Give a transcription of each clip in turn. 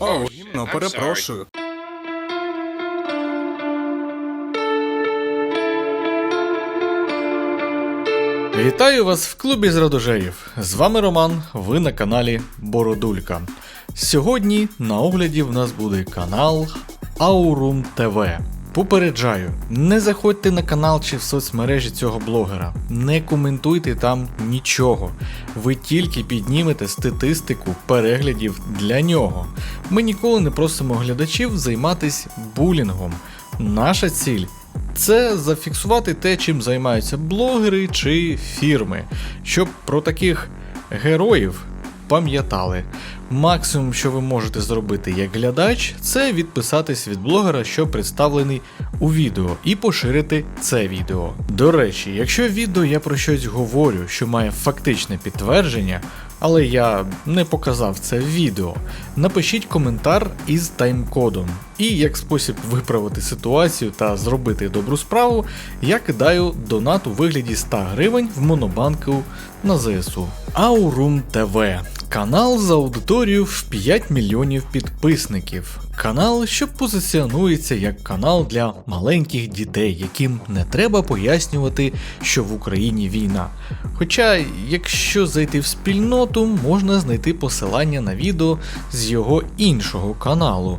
О, гімно, перепрошую. Вітаю вас в клубі з радужеїв. З вами Роман, ви на каналі Бородулька. Сьогодні на огляді в нас буде канал Aurum TV. Попереджаю, не заходьте на канал чи в соцмережі цього блогера, не коментуйте там нічого. Ви тільки піднімете статистику переглядів для нього. Ми ніколи не просимо глядачів займатися булінгом. Наша ціль це зафіксувати те, чим займаються блогери чи фірми, щоб про таких героїв пам'ятали. Максимум, що ви можете зробити як глядач, це відписатись від блогера, що представлений у відео, і поширити це відео. До речі, якщо відео я про щось говорю, що має фактичне підтвердження, але я не показав це в відео, напишіть коментар із тайм-кодом. І як спосіб виправити ситуацію та зробити добру справу, я кидаю донат у вигляді 100 гривень в монобанку на ЗСУ. Aurum TV канал з аудиторією в 5 мільйонів підписників. Канал, що позиціонується як канал для маленьких дітей, яким не треба пояснювати, що в Україні війна. Хоча, якщо зайти в спільноту, можна знайти посилання на відео з його іншого каналу.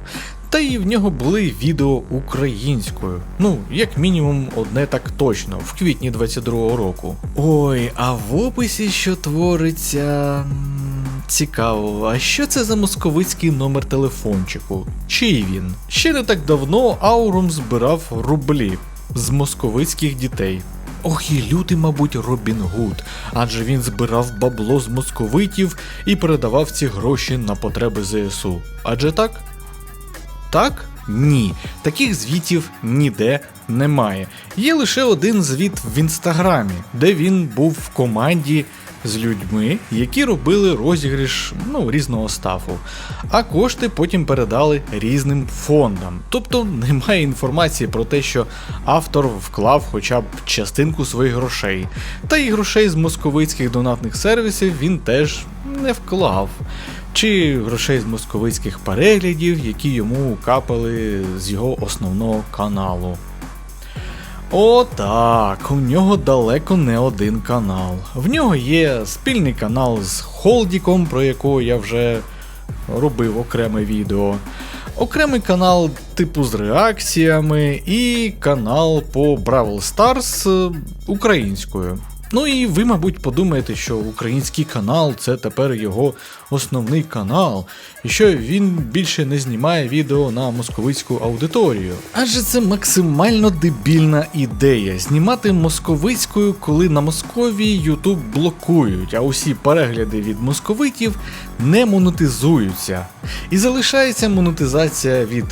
Та і в нього були відео українською. Ну, як мінімум, одне так точно, в квітні 22-го року. Ой, а в описі що твориться. Цікаво, а що це за московицький номер телефончику? Чий він? Ще не так давно Аурум збирав рублі з московицьких дітей. Ох і лютий, мабуть, Робін Гуд, адже він збирав бабло з московитів і передавав ці гроші на потреби ЗСУ. Адже так? Так? Ні. Таких звітів ніде немає. Є лише один звіт в інстаграмі, де він був в команді з людьми, які робили розіграш ну, різного стафу. А кошти потім передали різним фондам. Тобто немає інформації про те, що автор вклав хоча б частинку своїх грошей. Та й грошей з московицьких донатних сервісів він теж не вклав чи грошей з московицьких переглядів, які йому капали з його основного каналу. О, так, у нього далеко не один канал. В нього є спільний канал з Холдіком, про якого я вже робив окреме відео. Окремий канал типу з реакціями, і канал по Бравл Stars е, українською. Ну і ви, мабуть, подумаєте, що український канал це тепер його основний канал, і що він більше не знімає відео на московицьку аудиторію. Адже це максимально дебільна ідея знімати московицькою, коли на Московії Ютуб блокують, а усі перегляди від московитів не монетизуються. І залишається монетизація від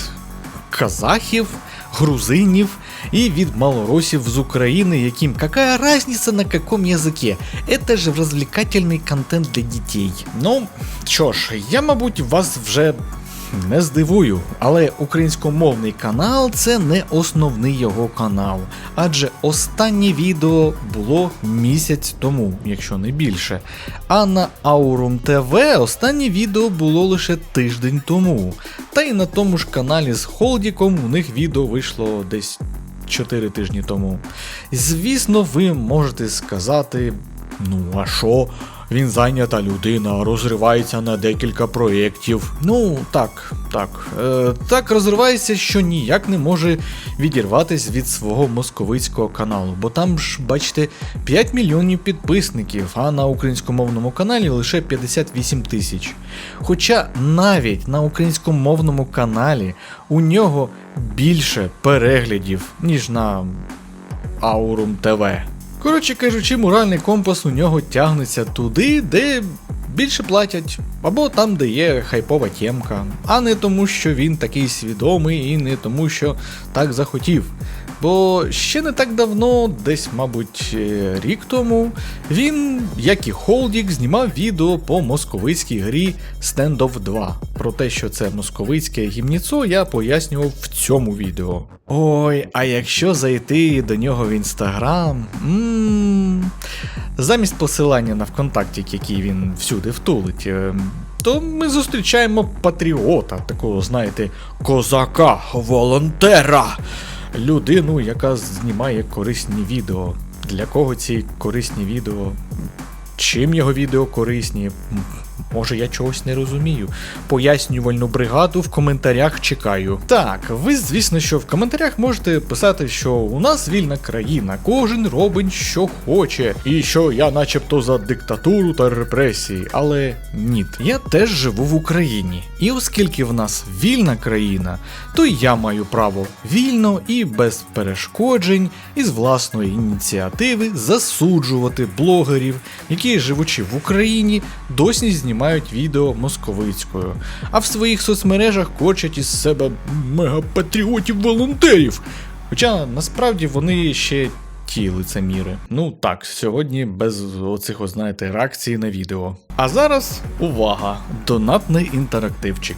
казахів, грузинів и від малоросів з України, яким какая разница на каком языке? Это же развлекательный контент для дітей. Ну, що ж, я, мабуть, вас вже не здивую, але українськомовний канал це не основний його канал, адже останнє відео було місяць тому, якщо не більше. А на Aurum TV останнє відео було лише тиждень тому. Та й на тому ж каналі з Холдіком у них відео вийшло десь 4 тижні тому. Звісно, ви можете сказати: ну а що? Він зайнята людина, розривається на декілька проєктів. Ну, так, так. Е, так розривається, що ніяк не може відірватися від свого московицького каналу, бо там ж, бачите, 5 мільйонів підписників, а на українськомовному каналі лише 58 тисяч. Хоча навіть на українськомовному каналі у нього більше переглядів, ніж на Aurum TV. Коротше кажучи, моральний компас у нього тягнеться туди, де більше платять, або там, де є хайпова тємка, а не тому, що він такий свідомий, і не тому, що так захотів. Бо ще не так давно, десь, мабуть, е, рік тому, він, як і Холдік, знімав відео по московицькій грі Standoff 2. Про те, що це московицьке гімніцо, я пояснював в цьому відео. Ой, а якщо зайти до нього в інстаграм. Замість посилання на ВКонтакті, який він всюди втулить, е, то ми зустрічаємо патріота, такого, знаєте, козака, волонтера, людину, яка знімає корисні відео. Для кого ці корисні відео? Чим його відео корисні? Може, я чогось не розумію. Пояснювальну бригаду в коментарях чекаю. Так, ви, звісно, що в коментарях можете писати, що у нас вільна країна, кожен робить, що хоче, і що я начебто за диктатуру та репресії. Але ні, я теж живу в Україні. І оскільки в нас вільна країна, то я маю право вільно і без перешкоджень із власної ініціативи засуджувати блогерів, які, живучи в Україні, досі знімають відео московицькою, а в своїх соцмережах корчать із себе мегапатріотів-волонтерів. Хоча насправді вони ще ті лицеміри. Ну так, сьогодні без оцих, от, знаєте, реакцій на відео. А зараз увага! Донатний інтерактивчик.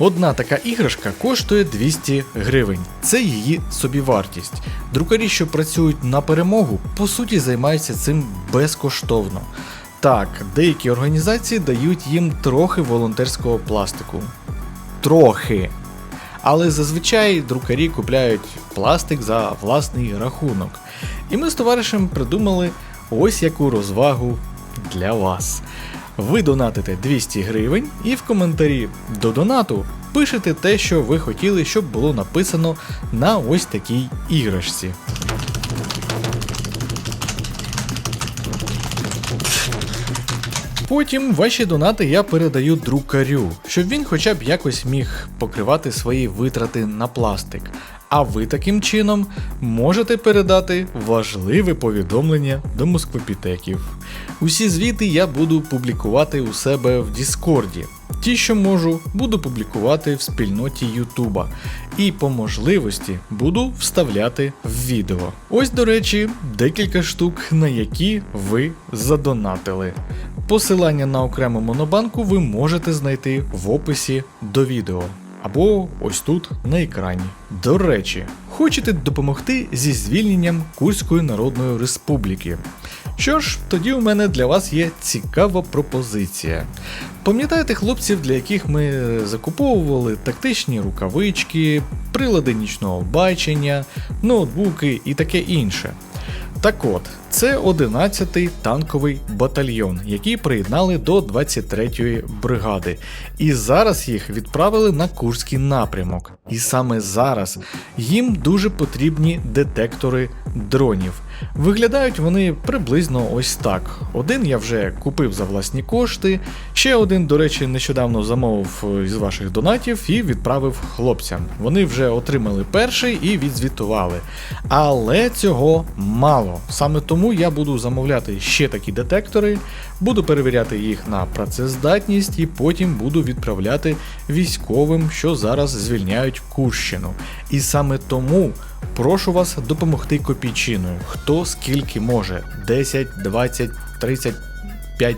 Одна така іграшка коштує 200 гривень. Це її собівартість. Друкарі, що працюють на перемогу, по суті займаються цим безкоштовно. Так, деякі організації дають їм трохи волонтерського пластику. Трохи. Але зазвичай друкарі купляють пластик за власний рахунок. І ми з товаришем придумали ось яку розвагу для вас. Ви донатите 200 гривень і в коментарі до донату пишете те, що ви хотіли, щоб було написано на ось такій іграшці. Потім ваші донати я передаю друкарю, щоб він хоча б якось міг покривати свої витрати на пластик. А ви таким чином можете передати важливе повідомлення до москвопітеків. Усі звіти я буду публікувати у себе в Діскорді. Ті, що можу, буду публікувати в спільноті Ютуба. І по можливості буду вставляти в відео. Ось, до речі, декілька штук, на які ви задонатили. Посилання на окрему монобанку ви можете знайти в описі до відео. Або ось тут на екрані. До речі, хочете допомогти зі звільненням Курської Народної Республіки? Що ж, тоді у мене для вас є цікава пропозиція. Пам'ятаєте хлопців, для яких ми закуповували тактичні рукавички, прилади нічного бачення, ноутбуки і таке інше. Так от, це 11-й танковий батальйон, який приєднали до 23-ї бригади. І зараз їх відправили на Курський напрямок. І саме зараз їм дуже потрібні детектори дронів. Виглядають вони приблизно ось так. Один я вже купив за власні кошти, ще один, до речі, нещодавно замовив із ваших донатів і відправив хлопцям. Вони вже отримали перший і відзвітували. Але цього мало. Саме тому я буду замовляти ще такі детектори, буду перевіряти їх на працездатність і потім буду відправляти військовим, що зараз звільняють Курщину. І саме тому прошу вас допомогти копійчиною. Хто скільки може: 10, 20, 30, 5,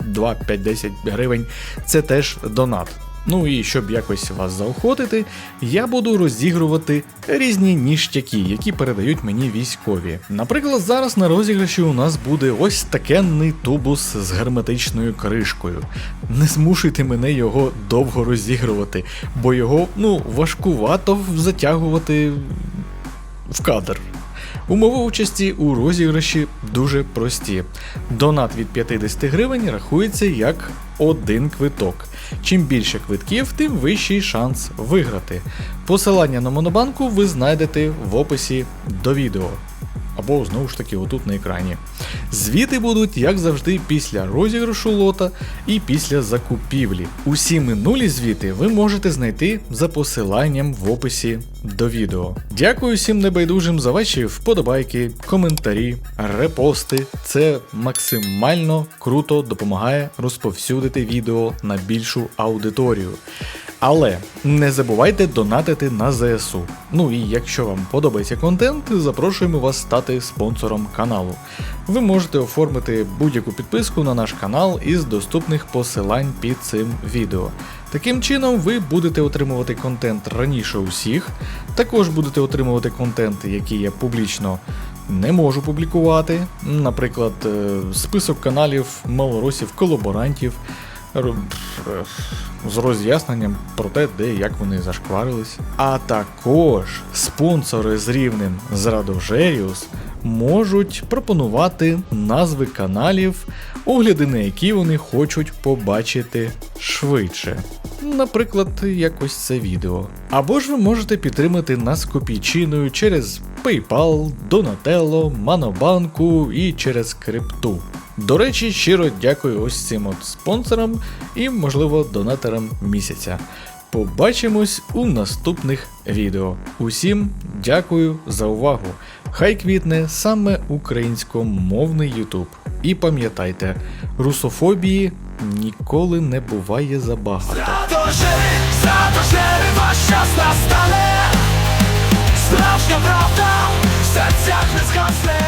2, 5, 10 гривень. Це теж донат. Ну і щоб якось вас заохотити, я буду розігрувати різні ніштяки, які передають мені військові. Наприклад, зараз на розіграші у нас буде ось такенний тубус з герметичною кришкою. Не змушуйте мене його довго розігрувати, бо його ну важкувато затягувати в кадр. Умови участі у розіграші дуже прості. Донат від 50 гривень рахується як один квиток. Чим більше квитків, тим вищий шанс виграти. Посилання на монобанку ви знайдете в описі до відео. Або знову ж таки отут на екрані. Звіти будуть, як завжди, після розіграшу лота і після закупівлі. Усі минулі звіти ви можете знайти за посиланням в описі до відео. Дякую всім небайдужим за ваші вподобайки, коментарі, репости. Це максимально круто допомагає розповсюдити відео на більшу аудиторію. Але не забувайте донатити на ЗСУ. Ну і якщо вам подобається контент, запрошуємо вас стати спонсором каналу. Ви можете оформити будь-яку підписку на наш канал із доступних посилань під цим відео. Таким чином, ви будете отримувати контент раніше усіх, також будете отримувати контент, який я публічно не можу публікувати. Наприклад, е, список каналів малоросів-колаборантів р- е, з роз'ясненням про те, де і як вони зашкварились. А також спонсори з рівнем Зрадожеріус можуть пропонувати назви каналів, огляди на які вони хочуть побачити швидше. Наприклад, якось це відео. Або ж ви можете підтримати нас копійчиною через PayPal, Donatello, Манобанку і через крипту. До речі, щиро дякую ось цим от спонсорам і, можливо, донаторам місяця. Побачимось у наступних відео. Усім дякую за увагу! Хай квітне саме українськомовний Ютуб. І пам'ятайте, русофобії ніколи не буває забагато. Зато жири, зато настане, справжня правда, в серцях не згасне.